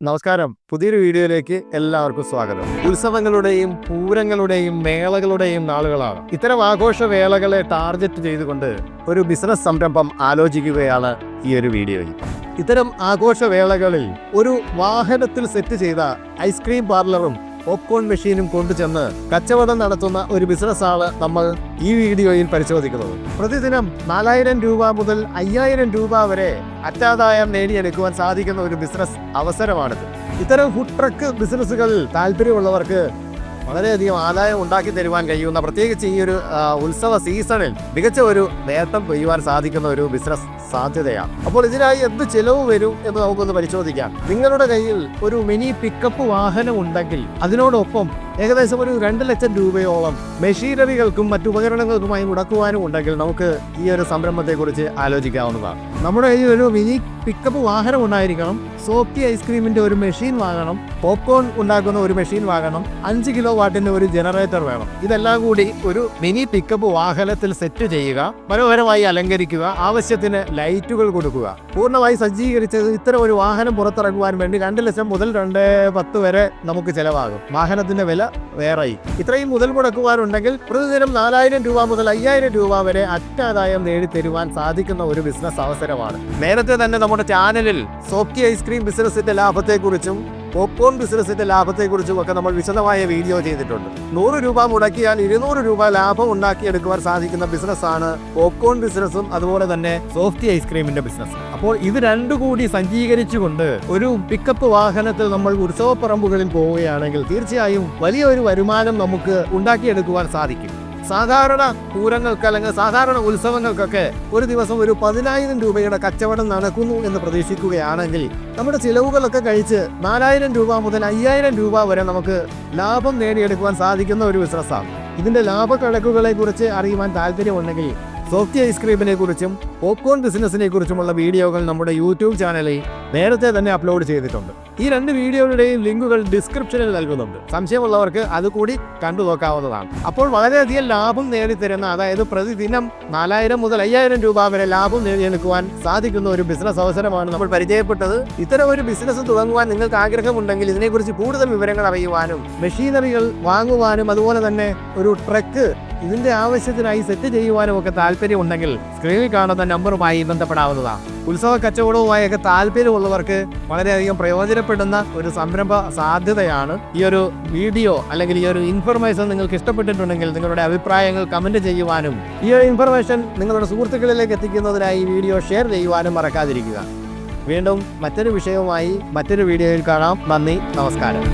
നമസ്കാരം. പുതിയൊരു വീഡിയോയിലേക്ക് എല്ലാവർക്കും സ്വാഗതം. ഉത്സവങ്ങളുടെയും പൂരങ്ങളുടെയും മേളകളുടെയും നാളുകളാണ്. ഇത്തരം ആഘോഷ വേളകളെ ടാർഗറ്റ് ചെയ്തുകൊണ്ട് ഒരു ബിസിനസ് സംരംഭം ആലോചിക്കുകയാണ് ഈ ഒരു വീഡിയോയിൽ ഇത്തരം ആഘോഷ വേളകളിൽ ഒരു വാഹനത്തിൽ സെറ്റ് ചെയ്ത ഐസ്ക്രീം പാർലറും പോപ്കോൺ മെഷീനും കൊണ്ടുചെന്ന് കച്ചവടം നടത്തുന്ന ഒരു ബിസിനസ്സാണ് നമ്മൾ ഈ വീഡിയോയിൽ പരിശോധിക്കുന്നത്. പ്രതിദിനം നാലായിരം രൂപ മുതൽ അയ്യായിരം രൂപ വരെ അറ്റാദായം നേടിയെടുക്കുവാൻ സാധിക്കുന്ന ഒരു ബിസിനസ് അവസരമാണിത്. ഇത്തരം ഫുഡ് ട്രക്ക് ബിസിനസ്സുകളിൽ താല്പര്യമുള്ളവർക്ക് വളരെയധികം ആദായം ഉണ്ടാക്കി തരുവാൻ കഴിയുന്ന പ്രത്യേകിച്ച് ഈ ഒരു ഉത്സവ സീസണിൽ മികച്ച ഒരു നേട്ടം കൊയ്യുവാൻ സാധിക്കുന്ന ഒരു ബിസിനസ് സാധ്യതയാണ്. അപ്പോൾ ഇതിനായി എന്ത് ചിലവ് വരും എന്ന് നമുക്കൊന്ന് പരിശോധിക്കാം. നിങ്ങളുടെ കയ്യിൽ ഒരു മിനി പിക്കപ്പ് വാഹനം ഉണ്ടെങ്കിൽ അതിനോടൊപ്പം ഏകദേശം ഒരു രണ്ട് ലക്ഷം രൂപയോളം മെഷീനറികൾക്കും മറ്റു ഉപകരണങ്ങൾക്കുമായി മുടക്കുവാനും ഉണ്ടെങ്കിൽ നമുക്ക് ഈ ഒരു സംരംഭത്തെക്കുറിച്ച് ആലോചിക്കാവുന്നതാണ്. നമ്മുടെ കയ്യിൽ ഒരു മിനി പിക്കപ്പ് വാഹനം ഉണ്ടായിരിക്കണം. സോഫ്റ്റി ഐസ്ക്രീമിന്റെ ഒരു മെഷീൻ വാങ്ങണം. പോപ്കോൺ ഉണ്ടാക്കുന്ന ഒരു മെഷീൻ വാങ്ങണം. അഞ്ച് കിലോ വാട്ടിന്റെ ഒരു ജനറേറ്റർ വേണം. ഇതെല്ലാം കൂടി ഒരു മിനി പിക്കപ്പ് വാഹനത്തിൽ സെറ്റ് ചെയ്യുക. മനോഹരമായി അലങ്കരിക്കുക. ആവശ്യത്തിന് ലൈറ്റുകൾ കൊടുക്കുക. പൂർണമായി സജ്ജീകരിച്ചത് ഇത്തരം ഒരു വാഹനം പുറത്തിറക്കുവാൻ വേണ്ടി രണ്ട് ലക്ഷം മുതൽ രണ്ട് പത്ത് വരെ നമുക്ക് ചെലവാകും. വാഹനത്തിന്റെ വില വേറെയും ഇത്രയും മുതൽ മുടക്കുവാനുണ്ടെങ്കിൽ പ്രതിദിനം നാലായിരം രൂപ മുതൽ അയ്യായിരം രൂപ വരെ അറ്റാദായം നേടിത്തരുവാൻ സാധിക്കുന്ന ഒരു ബിസിനസ് അവസരമാണ്. നേരത്തെ തന്നെ നമ്മുടെ ചാനലിൽ സോഫ്റ്റി ഐസ്ക്രീം ബിസിനസിന്റെ ലാഭത്തെക്കുറിച്ചും പോപ്കോൺ ബിസിനസിന്റെ ലാഭത്തെക്കുറിച്ചും ഒക്കെ നമ്മൾ വിശദമായ വീഡിയോ ചെയ്തിട്ടുണ്ട്. നൂറ് രൂപ മുടക്കിയാൽ ഇരുന്നൂറ് രൂപ ലാഭം ഉണ്ടാക്കിയെടുക്കുവാൻ സാധിക്കുന്ന ബിസിനസ്സാണ് പോപ്കോൺ ബിസിനസ്സും അതുപോലെ തന്നെ സോഫ്റ്റി ഐസ്ക്രീമിന്റെ ബിസിനസ് അപ്പോൾ ഇത് രണ്ടു കൂടി സജ്ജീകരിച്ചുകൊണ്ട് ഒരു പിക്കപ്പ് വാഹനത്തിൽ നമ്മൾ ഉത്സവപ്പറമ്പുകളിൽ പോവുകയാണെങ്കിൽ തീർച്ചയായും വലിയൊരു വരുമാനം നമുക്ക് ഉണ്ടാക്കിയെടുക്കുവാൻ സാധിക്കും. സാധാരണ പൂരങ്ങൾക്ക് അല്ലെങ്കിൽ സാധാരണ ഉത്സവങ്ങൾക്കൊക്കെ ഒരു ദിവസം ഒരു പതിനായിരം രൂപയുടെ കച്ചവടം നടക്കുന്നു എന്ന് പ്രതീക്ഷിക്കുകയാണെങ്കിൽ നമ്മുടെ ചിലവുകളൊക്കെ കഴിച്ച് നാലായിരം രൂപ മുതൽ അയ്യായിരം രൂപ വരെ നമുക്ക് ലാഭം നേടിയെടുക്കുവാൻ സാധിക്കുന്ന ഒരു ബിസിനസ്സാണ് ഇതിന്റെ ലാഭക്കണക്കുകളെ കുറിച്ച് അറിയുവാൻ താല്പര്യമുണ്ടെങ്കിൽ സോഫ്റ്റി ഐസ്ക്രീമിനെ കുറിച്ചും പോപ്കോൺ ബിസിനസിനെ കുറിച്ചുമുള്ള വീഡിയോകൾ നമ്മുടെ യൂട്യൂബ് ചാനലിൽ നേരത്തെ തന്നെ അപ്ലോഡ് ചെയ്തിട്ടുണ്ട്. ഈ രണ്ട് വീഡിയോകളുടെയും ലിങ്കുകൾ ഡിസ്ക്രിപ്ഷനിൽ നൽകുന്നുണ്ട്. സംശയമുള്ളവർക്ക് അതുകൂടി കണ്ടു നോക്കാവുന്നതാണ്. അപ്പോൾ വളരെയധികം ലാഭം നേടിത്തരുന്ന അതായത് പ്രതിദിനം നാലായിരം മുതൽ അയ്യായിരം രൂപ വരെ ലാഭം നേടിയെടുക്കുവാൻ സാധിക്കുന്ന ഒരു ബിസിനസ് അവസരമാണ് നമ്മൾ പരിചയപ്പെട്ടത്. ഇത്തരം ഒരു ബിസിനസ് തുടങ്ങുവാൻ നിങ്ങൾക്ക് ആഗ്രഹമുണ്ടെങ്കിൽ ഇതിനെക്കുറിച്ച് കൂടുതൽ വിവരങ്ങൾ അറിയുവാനും മെഷീനറികൾ വാങ്ങുവാനും അതുപോലെ തന്നെ ഒരു ട്രക്ക് ഇതിന്റെ ആവശ്യത്തിനായി സെറ്റ് ചെയ്യുവാനും ഒക്കെ താല്പര്യമുണ്ടെങ്കിൽ സ്ക്രീനിൽ കാണുന്ന നമ്പറുമായി ബന്ധപ്പെടാവുന്നതാണ് ഉത്സവ കച്ചവടവുമായൊക്കെ താല്പര്യമുള്ളവർക്ക് വളരെയധികം പ്രയോജനപ്പെടുന്ന ഒരു സംരംഭ സാധ്യതയാണ്. ഈ ഒരു വീഡിയോ അല്ലെങ്കിൽ ഈ ഒരു ഇൻഫർമേഷൻ നിങ്ങൾക്ക് ഇഷ്ടപ്പെട്ടിട്ടുണ്ടെങ്കിൽ നിങ്ങളുടെ അഭിപ്രായങ്ങൾ കമന്റ് ചെയ്യുവാനും ഈ ഒരു ഇൻഫർമേഷൻ നിങ്ങളുടെ സുഹൃത്തുക്കളിലേക്ക് എത്തിക്കുന്നതിനായി ഈ വീഡിയോ ഷെയർ ചെയ്യുവാനും മറക്കാതിരിക്കുക. വീണ്ടും മറ്റൊരു വിഷയവുമായി മറ്റൊരു വീഡിയോയിൽ കാണാം. നന്ദി നമസ്കാരം.